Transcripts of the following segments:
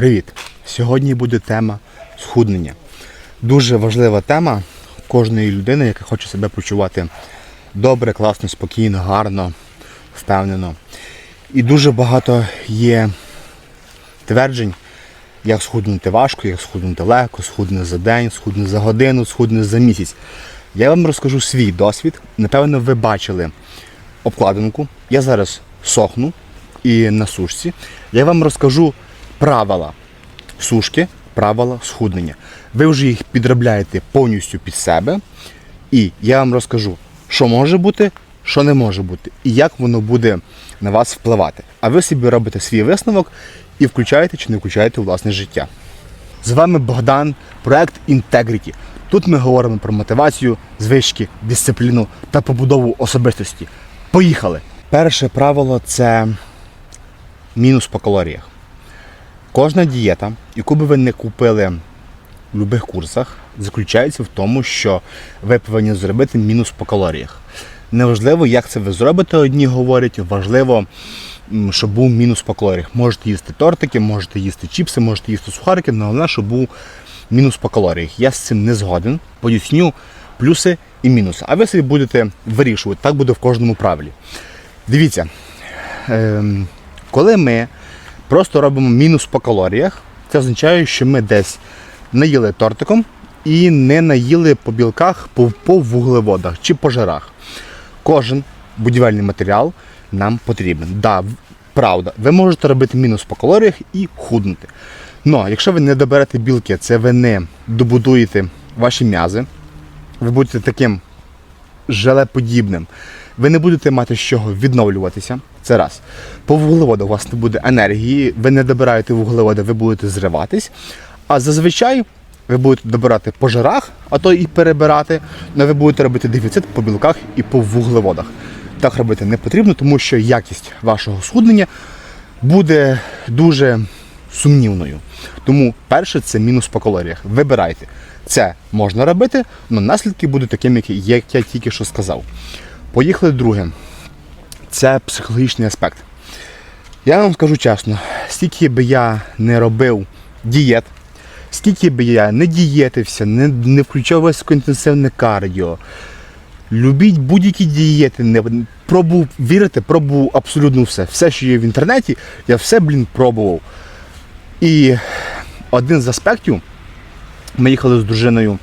Привіт! Сьогодні буде тема схуднення. Дуже важлива тема кожної людини, яка хоче себе почувати добре, класно, спокійно, гарно, впевнено. І дуже багато є тверджень, як схуднути важко, як схуднути легко, схудне за день, схудне за годину, схудне за місяць. Я вам розкажу свій досвід. Напевно, ви бачили обкладинку. Я зараз сохну і на сушці. Я вам розкажу правила сушки, правила схуднення. Ви вже їх підробляєте повністю під себе. І я вам розкажу, що може бути, що не може бути, і як воно буде на вас впливати. А ви собі робите свій висновок і включаєте чи не включаєте власне життя. З вами Богдан, проект Integrity. Тут ми говоримо про мотивацію, звички, дисципліну та побудову особистості. Поїхали! Перше правило це мінус по калоріях. Кожна дієта, яку би ви не купили в будь-яких курсах, заключається в тому, що ви повинні зробити мінус по калоріях. Неважливо, як це ви зробите, одні говорять, важливо, щоб був мінус по калоріях. Можете їсти тортики, можете їсти чіпси, можете їсти сухарики, але головне, щоб був мінус по калоріях. Я з цим не згоден. Поясню плюси і мінуси. А ви собі будете вирішувати, так буде в кожному правилі. Дивіться, ем, коли ми просто робимо мінус по калоріях, це означає, що ми десь наїли тортиком і не наїли по білках, по, по вуглеводах чи по жирах. Кожен будівельний матеріал нам потрібен. Да, правда, ви можете робити мінус по калоріях і худнути. Но якщо ви не доберете білки, це ви не добудуєте ваші м'язи, ви будете таким желеподібним. Ви не будете мати з чого відновлюватися. Це раз. По вуглеводах у вас не буде енергії, ви не добираєте вуглеводи, ви будете зриватись. А зазвичай ви будете добирати по жирах, а то і перебирати, але ви будете робити дефіцит по білках і по вуглеводах. Так робити не потрібно, тому що якість вашого схуднення буде дуже сумнівною. Тому перше це мінус по калоріях. Вибирайте. Це можна робити, але наслідки будуть такими, як я тільки що сказав. Поїхали друге. Це психологічний аспект. Я вам скажу чесно, скільки би я не робив дієт, скільки би я не дієтився, не, не включав високоінтенсивне кардіо, любіть будь-які дієти, не пробував вірити, пробував абсолютно все. Все, що є в інтернеті, я все, блін, пробував. І один з аспектів, ми їхали з дружиною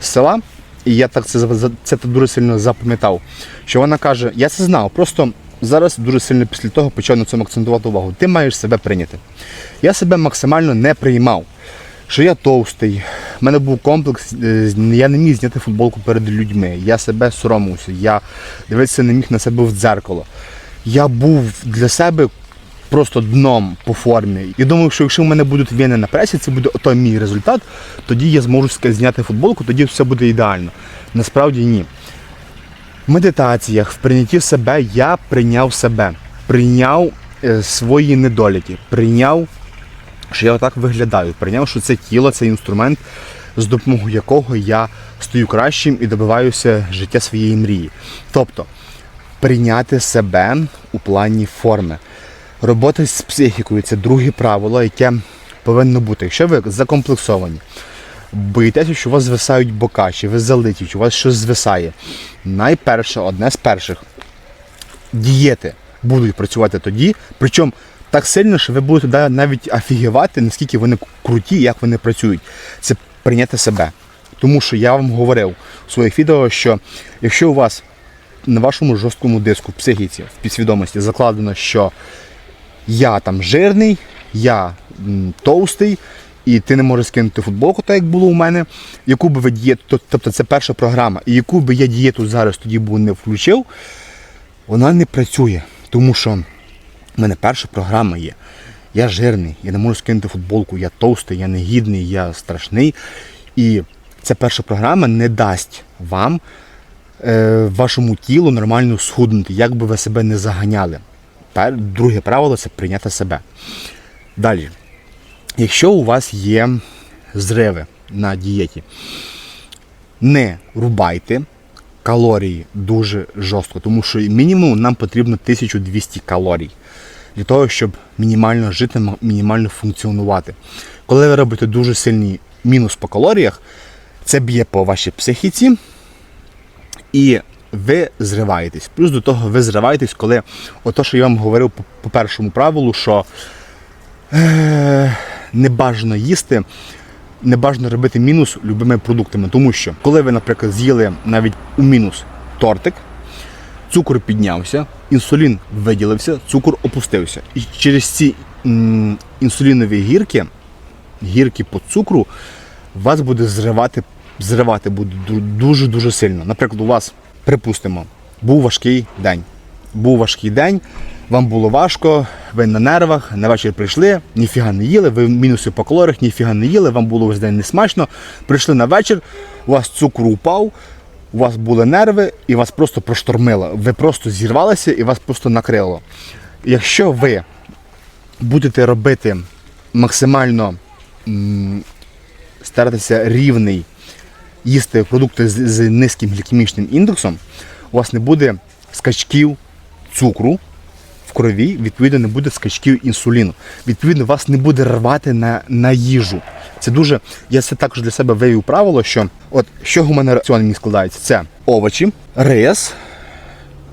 з села, і я так це, це дуже сильно запам'ятав, що вона каже, я це знав, просто зараз дуже сильно після того почав на цьому акцентувати увагу. Ти маєш себе прийняти. Я себе максимально не приймав. Що я товстий, в мене був комплекс, е, я не міг зняти футболку перед людьми, я себе соромився, я дивитися не міг на себе в дзеркало. Я був для себе просто дном по формі. І думав, що якщо в мене будуть вени на пресі, це буде той мій результат, тоді я зможу зняти футболку, тоді все буде ідеально. Насправді ні. В медитаціях, в прийнятті себе я прийняв себе, прийняв е, свої недоліки, прийняв, що я отак виглядаю, прийняв, що це тіло, це інструмент, з допомогою якого я стаю кращим і добиваюся життя своєї мрії. Тобто прийняти себе у плані форми. Робота з психікою це друге правило, яке повинно бути. Якщо ви закомплексовані, боїтеся, що у вас звисають бока, чи ви залиті, чи у вас щось звисає. Найперше, одне з перших дієти будуть працювати тоді, причому так сильно, що ви будете навіть офігівати, наскільки вони круті, як вони працюють. Це прийняти себе. Тому що я вам говорив у своїх відео, що якщо у вас на вашому жорсткому диску психіці, в підсвідомості закладено, що я там жирний, я товстий, і ти не можеш скинути футболку, так як було у мене, яку би ви дієту, тобто це перша програма, і яку би я дієту зараз тоді був не включив, вона не працює. Тому що в мене перша програма є. Я жирний, я не можу скинути футболку, я товстий, я негідний, я страшний. І ця перша програма не дасть вам, е, вашому тілу нормально схуднути, як би ви себе не заганяли. Друге правило це прийняти себе. Далі. Якщо у вас є зриви на дієті, не рубайте калорії дуже жорстко, тому що мінімум нам потрібно 1200 калорій. для того, щоб мінімально жити, мінімально функціонувати. Коли ви робите дуже сильний мінус по калоріях, це б'є по вашій психіці, і ви зриваєтесь. Плюс до того ви зриваєтесь, коли ото, що я вам говорив по, по першому правилу, що е, не бажано їсти, не бажано робити мінус любими продуктами. Тому що, коли ви, наприклад, з'їли навіть у мінус тортик, цукор піднявся, інсулін виділився, цукор опустився. І через ці м, інсулінові гірки, гірки по цукру, вас буде зривати, зривати буде дуже-дуже сильно. Наприклад, у вас, припустимо, був важкий день. Був важкий день, вам було важко, ви на нервах, на вечір прийшли, ніфіга не їли, ви мінуси по калоріях, ніфіга не їли, вам було весь день несмачно. Прийшли на вечір, у вас цукор упав, у вас були нерви і вас просто проштормило. Ви просто зірвалися і вас просто накрило. Якщо ви будете робити максимально старатися рівний їсти продукти з, з низьким глікемічним індексом, у вас не буде скачків цукру в крові, відповідно, не буде скачків інсуліну. Відповідно, вас не буде рвати на, на їжу. Це дуже. Я це також для себе вивів правило, що от що у мене раціон мій складається, це овочі, рис,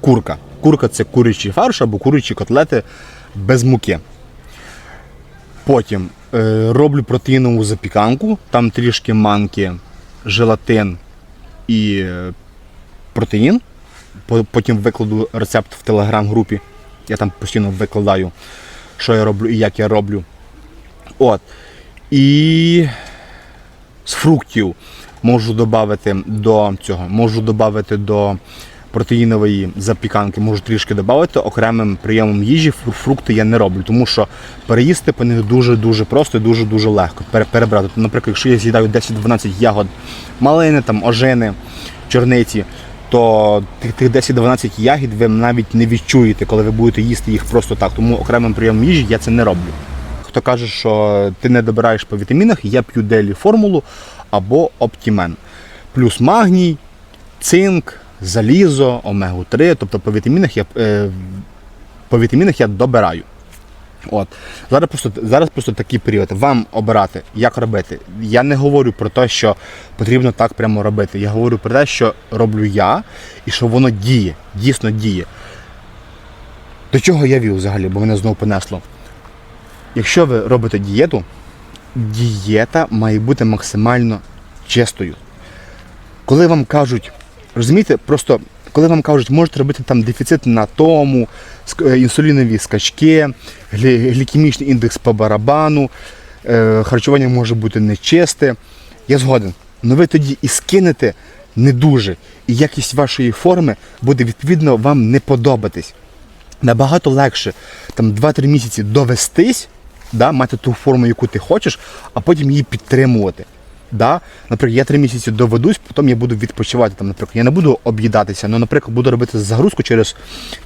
курка. Курка це курячий фарш або курячі котлети без муки. Потім е, роблю протеїнову запіканку, там трішки манки, желатин і е, протеїн. Потім викладу рецепт в телеграм-групі. Я там постійно викладаю, що я роблю і як я роблю. От. І з фруктів можу додати до цього, можу додати до протеїнової запіканки, можу трішки додати. Окремим прийомом їжі фрукти я не роблю, тому що переїсти по них дуже-дуже просто і дуже-дуже легко перебрати. Наприклад, якщо я з'їдаю 10-12 ягод малини, там, ожини, чорниці, то тих, тих 10-12 ягід ви навіть не відчуєте, коли ви будете їсти їх просто так. Тому окремим прийомом їжі я це не роблю. Хто каже, що ти не добираєш по вітамінах, я п'ю делі формулу або оптімен. Плюс магній, цинк, залізо, омегу 3 Тобто по вітамінах я, е, по вітамінах я добираю. От. Зараз просто, зараз просто такий період. Вам обирати, як робити. Я не говорю про те, що потрібно так прямо робити. Я говорю про те, що роблю я і що воно діє, дійсно діє. До чого я вів взагалі, бо мене знову понесло. Якщо ви робите дієту, дієта має бути максимально чистою. Коли вам кажуть, розумієте, просто коли вам кажуть, можете робити там дефіцит на тому, е, інсулінові скачки, глі- глікемічний індекс по барабану, е, харчування може бути нечисте. Я згоден. Але ви тоді і скинете не дуже, і якість вашої форми буде відповідно вам не подобатись набагато легше там 2-3 місяці довестись, да, мати ту форму, яку ти хочеш, а потім її підтримувати. Да? Наприклад, я 3 місяці доведусь, потім я буду відпочивати. Там, наприклад, я не буду об'їдатися, але, наприклад, буду робити загрузку через,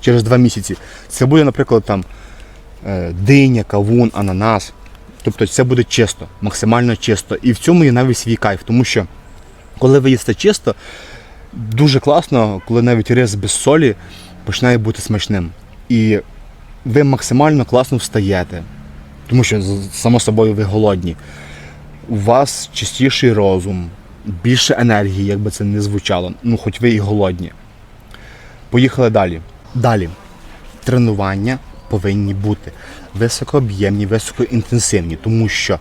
через 2 місяці. Це буде, наприклад, там е, диня, кавун, ананас. Тобто це буде чисто, максимально чисто. І в цьому є навіть свій кайф, тому що коли ви їсте чисто, дуже класно, коли навіть рис без солі починає бути смачним. І ви максимально класно встаєте, тому що само собою ви голодні. У вас чистіший розум, більше енергії, як би це не звучало. Ну, хоч ви і голодні. Поїхали далі. Далі. Тренування повинні бути високооб'ємні, високоінтенсивні, тому що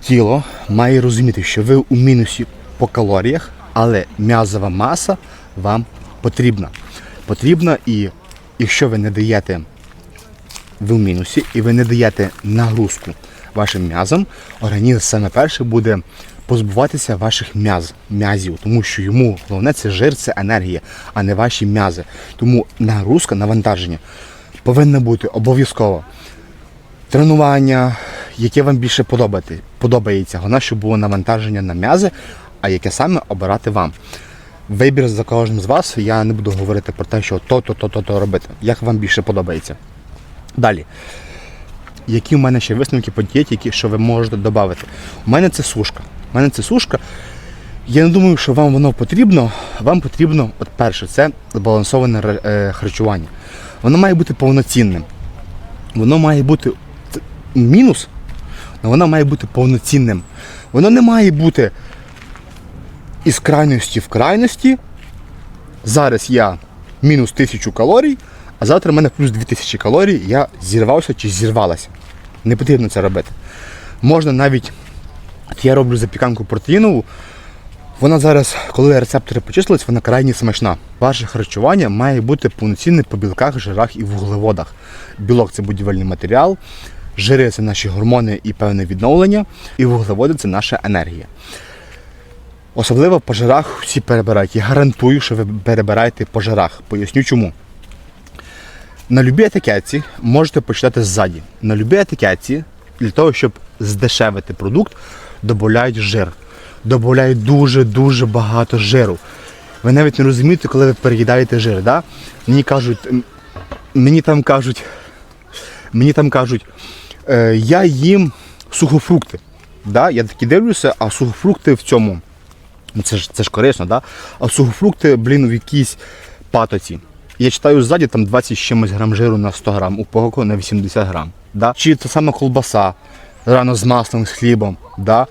тіло має розуміти, що ви у мінусі по калоріях, але м'язова маса вам потрібна. Потрібна і якщо ви не даєте ви в мінусі і ви не даєте нагрузку вашим м'язам, організм саме перше буде позбуватися ваших м'яз, м'язів, тому що йому головне це жир, це енергія, а не ваші м'язи. Тому нагрузка, навантаження повинна бути обов'язково тренування, яке вам більше подобається. Головне, щоб було навантаження на м'язи, а яке саме обирати вам. Вибір за кожним з вас, я не буду говорити про те, що то-то, то-то, то робити. Як вам більше подобається. Далі. Які в мене ще висновки по дієті, які що ви можете додати? У мене це сушка. У мене це сушка. Я не думаю, що вам воно потрібно. Вам потрібно, от перше, це збалансоване е, харчування. воно має бути повноцінним. Воно має бути мінус, але воно має бути повноцінним. Воно не має бути із крайності в крайності. Зараз я мінус 1000 калорій, а завтра в мене плюс 2000 калорій, я зірвався чи зірвалася. Не потрібно це робити. Можна навіть, от я роблю запіканку протеїнову, вона зараз, коли рецептори почислились, вона крайні смачна. Ваше харчування має бути повноцінне по білках, жирах і вуглеводах. Білок це будівельний матеріал, жири це наші гормони і певне відновлення, і вуглеводи це наша енергія. Особливо по жирах всі перебирають. Я гарантую, що ви перебираєте по жирах. Поясню чому. На любій етикетці можете почитати ззаді. На любій етикетці для того, щоб здешевити продукт, додають жир. Додають дуже-дуже багато жиру. Ви навіть не розумієте, коли ви переїдаєте жир. Да? Мені кажуть, мені там кажуть, мені там кажуть, е, я їм сухофрукти. Да? Я такі дивлюся, а сухофрукти в цьому. Ну це ж це ж корисно, да? А сухофрукти, блін, в якійсь патоці. Я читаю ззаді там 20 з чимось грам жиру на 100 грам, у погоко на 80 грам. Да? Чи та сама колбаса рано з маслом, з хлібом. Да?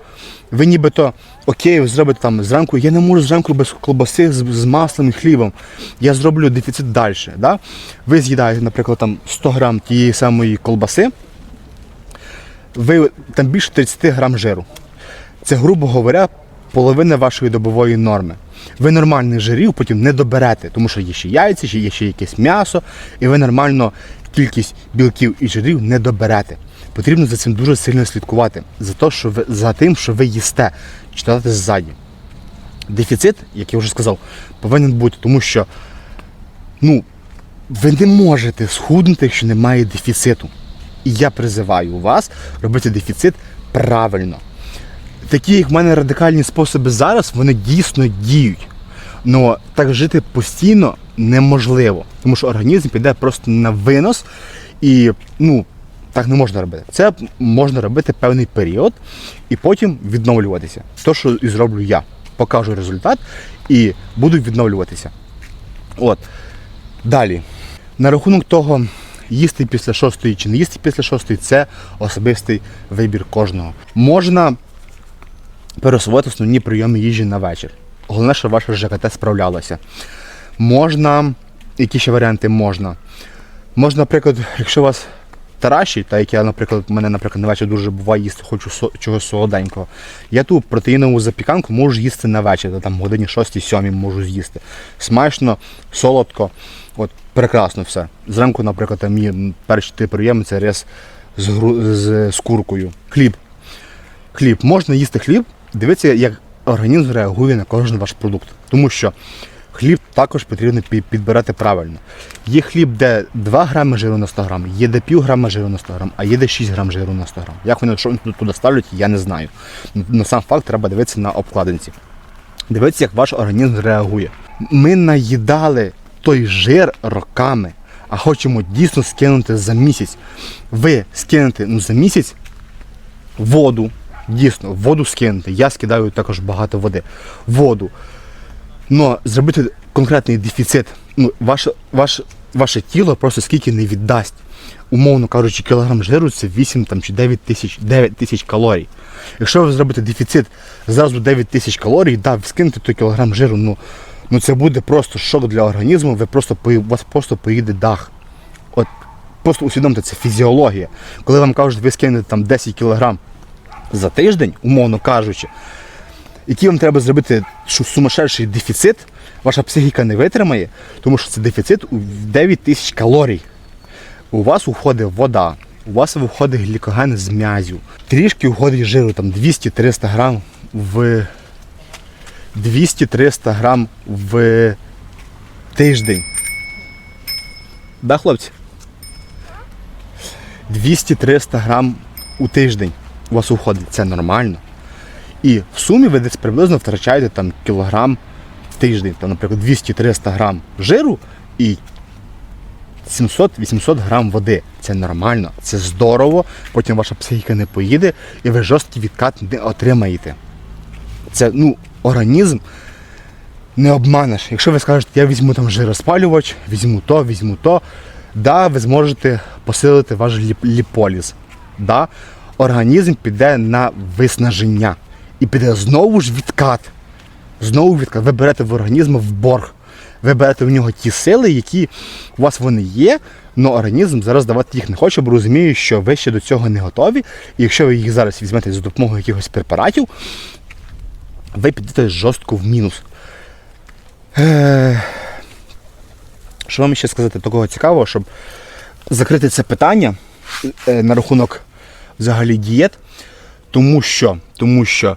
Ви нібито окей, ви зробите там зранку, я не можу зранку без колбаси з, з маслом і хлібом. Я зроблю дефіцит далі. Да? Ви з'їдаєте, наприклад, там 100 грам тієї самої колбаси, ви там більше 30 грам жиру. Це, грубо говоря, половина вашої добової норми. Ви нормальних жирів потім не доберете, тому що є ще яйця, ще є ще якесь м'ясо, і ви нормально кількість білків і жирів не доберете. Потрібно за цим дуже сильно слідкувати, за, те, що ви, за тим, що ви їсте, читати ззаді. Дефіцит, як я вже сказав, повинен бути, тому що ну, ви не можете схуднути, якщо немає дефіциту. І я призиваю вас робити дефіцит правильно такі, як в мене радикальні способи зараз, вони дійсно діють. Но так жити постійно неможливо, тому що організм піде просто на винос і ну, так не можна робити. Це можна робити певний період і потім відновлюватися. То, що і зроблю я. Покажу результат і буду відновлюватися. От. Далі. На рахунок того, їсти після шостої чи не їсти після шостої, це особистий вибір кожного. Можна пересувати основні прийоми їжі на вечір. Головне, щоб ваше ЖКТ справлялося. Можна, які ще варіанти можна? Можна, наприклад, якщо у вас тараші, так як я, наприклад, мене, наприклад, на вечір дуже буває їсти, хочу со- чогось солоденького. Я ту протеїнову запіканку можу їсти на вечір, то там годині 6-7 можу з'їсти. Смачно, солодко, от прекрасно все. Зранку, наприклад, там мій перший тип прийоми це рис з, гру- з, з куркою. Хліб. Хліб. Можна їсти хліб, дивитися, як організм реагує на кожен ваш продукт. Тому що хліб також потрібно підбирати правильно. Є хліб, де 2 грами жиру на 100 грам, є де пів грама жиру на 100 грам, а є де 6 грам жиру на 100 грам. Як вони що туди ставлять, я не знаю. На сам факт треба дивитися на обкладинці. Дивитися, як ваш організм реагує. Ми наїдали той жир роками, а хочемо дійсно скинути за місяць. Ви скинете ну, за місяць воду, дійсно, воду скинути. Я скидаю також багато води. Воду. Но зробити конкретний дефіцит. Ну, ваше, ваше, ваше тіло просто скільки не віддасть. Умовно кажучи, кілограм жиру це 8 там, чи 9 тисяч, 9 тисяч калорій. Якщо ви зробите дефіцит зразу 9 тисяч калорій, да, скинете той кілограм жиру, ну, ну це буде просто шок для організму, ви просто, у вас просто поїде дах. От просто усвідомте, це фізіологія. Коли вам кажуть, ви скинете там 10 кілограм за тиждень, умовно кажучи, який вам треба зробити що сумасшедший дефіцит, ваша психіка не витримає, тому що це дефіцит у 9 тисяч калорій. У вас уходить вода, у вас виходить глікоген з м'язів. Трішки уходить жиру, там 200-300 грам в 200-300 грам в тиждень. Да, хлопці? 200-300 грам у тиждень у вас уходить. Це нормально. І в сумі ви десь приблизно втрачаєте там кілограм в тиждень, там, наприклад, 200-300 грам жиру і 700-800 грам води. Це нормально, це здорово, потім ваша психіка не поїде і ви жорсткий відкат не отримаєте. Це ну, організм не обманеш. Якщо ви скажете, я візьму там жироспалювач, візьму то, візьму то, Да, ви зможете посилити ваш ліп- ліполіз. Да, організм піде на виснаження. І піде знову ж відкат. Знову відкат. Ви берете в організм в борг. Ви берете в нього ті сили, які у вас вони є, але організм зараз давати їх не хоче, бо розуміє, що ви ще до цього не готові. І якщо ви їх зараз візьмете за допомогою якихось препаратів, ви підете жорстко в мінус. Е, Що вам ще сказати такого цікавого, щоб закрити це питання е, на рахунок взагалі дієт, тому що, тому що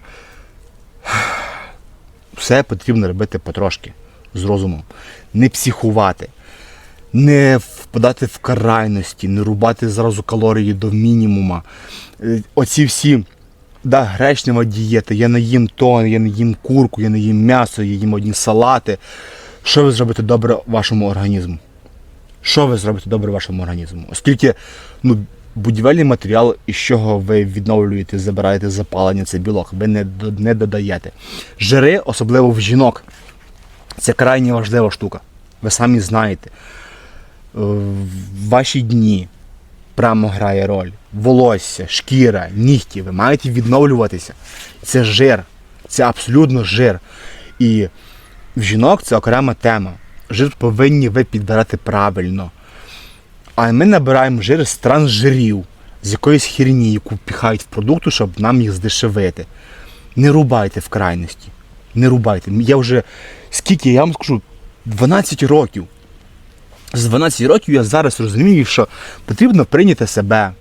все потрібно робити потрошки з розумом, не психувати, не впадати в крайності, не рубати зразу калорії до мінімума. Е, Оці всі да, гречнева дієта, я не їм то, я не їм курку, я не їм м'ясо, я їм одні салати. Що ви зробите добре вашому організму? Що ви зробите добре вашому організму? Оскільки ну, будівельний матеріал, із чого ви відновлюєте, забираєте запалення, це білок, ви не, не додаєте. Жири, особливо в жінок, це крайне важлива штука. Ви самі знаєте. Е, В ваші дні прямо грає роль. Волосся, шкіра, нігті, ви маєте відновлюватися. Це жир, це абсолютно жир. І в жінок це окрема тема. Жир повинні ви підбирати правильно. А ми набираємо жир з трансжирів, з якоїсь херні, яку піхають в продукту, щоб нам їх здешевити. Не рубайте в крайності. Не рубайте. Я вже скільки, я вам скажу, 12 років. З 12 років я зараз розумію, що потрібно прийняти себе.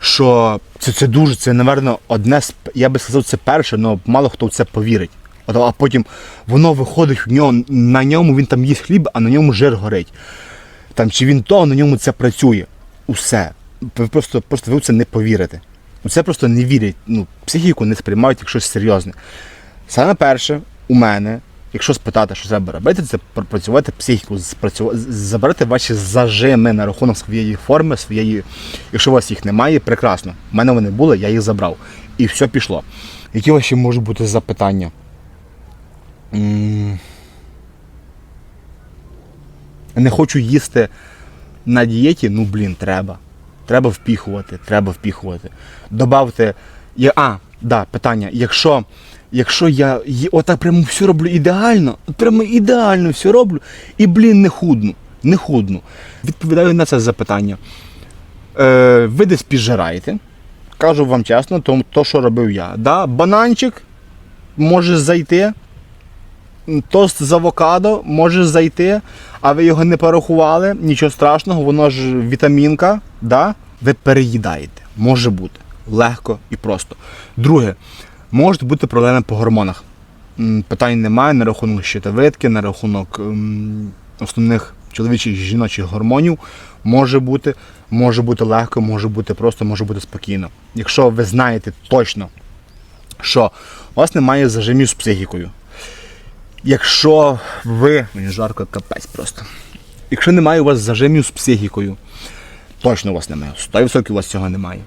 Що це, це дуже, це, напевно, одне з, я би сказав, це перше, але мало хто в це повірить. А потім воно виходить в нього, на ньому він там їсть хліб, а на ньому жир горить. Там, чи він то, на ньому це працює. Усе. Ви просто, просто ви в це не повірите. Це просто не вірять. Ну, психіку не сприймають як щось серйозне. Саме перше, у мене, якщо спитати, що треба робити, це пропрацювати психіку, забрати ваші зажими на рахунок своєї форми, своєї. Якщо у вас їх немає, прекрасно. У мене вони були, я їх забрав. І все пішло. Які ваші можуть бути запитання? Не хочу їсти на дієті, ну блін, треба. Треба впіхувати, треба впіхувати. Добавте. Я, а, да, питання. Якщо, якщо я отак прямо все роблю ідеально, прямо ідеально все роблю, і, блін, не худну. Не худну. Відповідаю на це запитання. Е, ви десь піджираєте. Кажу вам чесно, то, то що робив я. Да, бананчик може зайти. Тост з авокадо може зайти, а ви його не порахували, нічого страшного, воно ж вітамінка, да? ви переїдаєте. Може бути. Легко і просто. Друге, можуть бути проблеми по гормонах. Питань немає на рахунок щитовидки, на рахунок основних чоловічих і жіночих гормонів. Може бути, може бути легко, може бути просто, може бути спокійно. Якщо ви знаєте точно, що у вас немає зажимів з психікою, Якщо ви. Мені жарко капець просто. Якщо немає у вас зажимів з психікою, точно у вас немає. 100% у вас цього немає.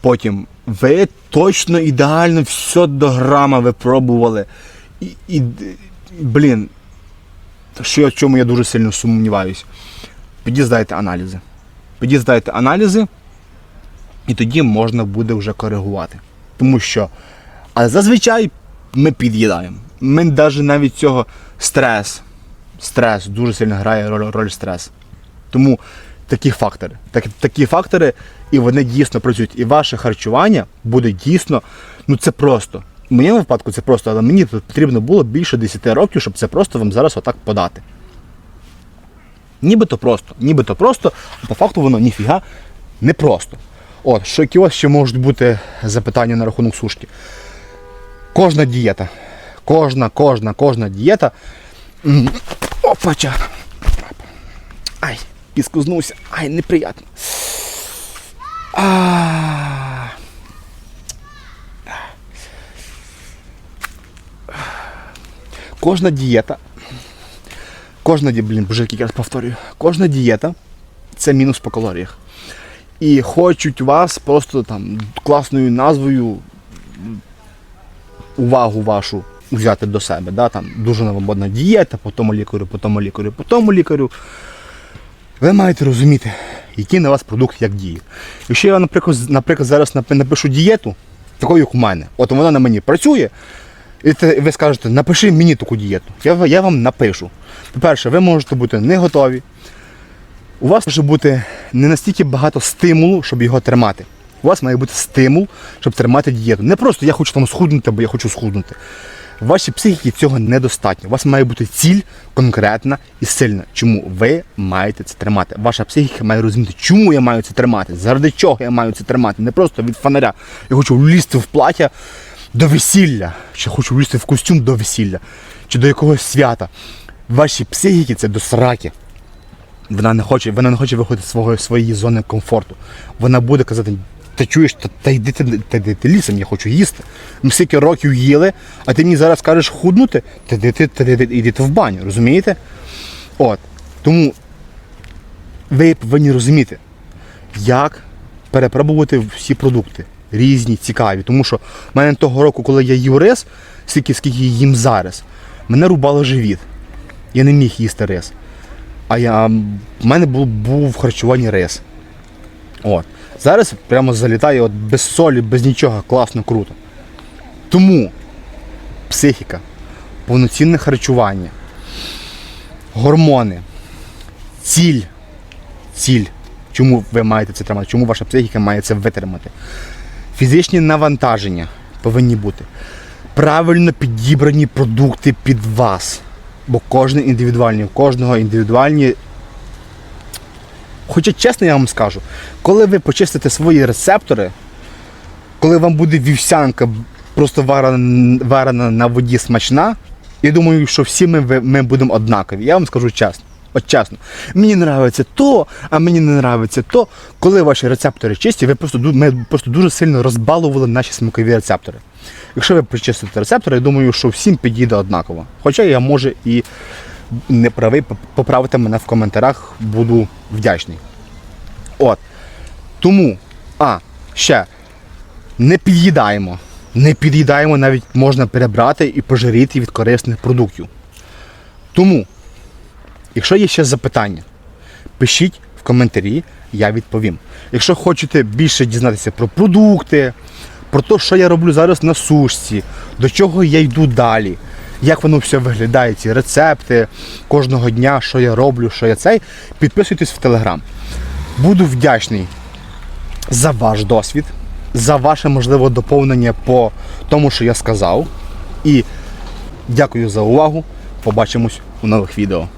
Потім ви точно ідеально все до грама випробували. І, і блін, що в чому я дуже сильно сумніваюсь. Підіть здайте аналізи. Підіть здайте аналізи, і тоді можна буде вже коригувати. Тому що, але зазвичай ми під'їдаємо. Ми навіть навіть цього стрес. Стрес дуже сильно грає роль, роль стрес. Тому такі фактори. Так, такі фактори, і вони дійсно працюють. І ваше харчування буде дійсно, ну це просто. В моєму випадку це просто, але мені потрібно було більше 10 років, щоб це просто вам зараз отак подати. Нібито просто, нібито просто, а по факту воно ніфіга не просто. От, що які у ще можуть бути запитання на рахунок сушки? Кожна дієта. Кожна, кожна, кожна дієта. Опача. Ай, піскузнувся. Ай, неприятно. А. Кожна дієта. Кожна блін, боже, який раз повторюю. Кожна дієта це мінус по калоріях. І хочуть вас просто там класною назвою увагу вашу взяти до себе. Да? Там дуже новомодна дієта, по тому лікарю, по тому лікарю, по тому лікарю. ви маєте розуміти, який на вас продукт як діє. Якщо я, наприклад, наприклад зараз напишу дієту, таку, як у мене, от вона на мені працює, і ви скажете, напиши мені таку дієту. Я, я вам напишу. По-перше, ви можете бути не готові. У вас може бути не настільки багато стимулу, щоб його тримати. У вас має бути стимул, щоб тримати дієту. Не просто я хочу там схуднути, бо я хочу схуднути. В вашій психіці цього недостатньо. У вас має бути ціль конкретна і сильна. Чому ви маєте це тримати? Ваша психіка має розуміти, чому я маю це тримати, заради чого я маю це тримати. Не просто від фонаря. Я хочу влізти в плаття до весілля, чи хочу влізти в костюм до весілля, чи до якогось свята. В вашій психіці це до сраки. Вона не хоче, вона не хоче виходити з своєї зони комфорту. Вона буде казати, ти чуєш, та, та йди ти, та йди ти лісом, я хочу їсти. Ми стільки років їли, а ти мені зараз кажеш худнути, та йди ти, та йди, йди ти в баню, розумієте? От. Тому ви повинні розуміти, як перепробувати всі продукти. Різні, цікаві. Тому що в мене того року, коли я їв рис, скільки, скільки їм зараз, мене рубало живіт. Я не міг їсти рис. А я, в мене був, був в харчуванні рис. От. Зараз прямо залітає от без солі, без нічого, класно, круто. Тому психіка, повноцінне харчування, гормони, ціль, ціль, чому ви маєте це тримати, чому ваша психіка має це витримати. Фізичні навантаження повинні бути. Правильно підібрані продукти під вас. Бо кожен індивідуальний, у кожного індивідуальні. Хоча чесно я вам скажу, коли ви почистите свої рецептори, коли вам буде вівсянка просто варена, на воді смачна, я думаю, що всі ми, ми будемо однакові. Я вам скажу чесно. От чесно, мені подобається то, а мені не подобається то. Коли ваші рецептори чисті, ви просто, ми просто дуже сильно розбалували наші смакові рецептори. Якщо ви почистите рецептори, я думаю, що всім підійде однаково. Хоча я може і не правий, поп- поправте мене в коментарях, буду вдячний. От. Тому, а, ще, не під'їдаємо. Не під'їдаємо, навіть можна перебрати і пожиріти від корисних продуктів. Тому, якщо є ще запитання, пишіть в коментарі, я відповім. Якщо хочете більше дізнатися про продукти, про те, що я роблю зараз на сушці, до чого я йду далі, як воно все виглядає, ці рецепти кожного дня, що я роблю, що я цей, підписуйтесь в Телеграм. Буду вдячний за ваш досвід, за ваше можливе доповнення по тому, що я сказав. І дякую за увагу. Побачимось у нових відео.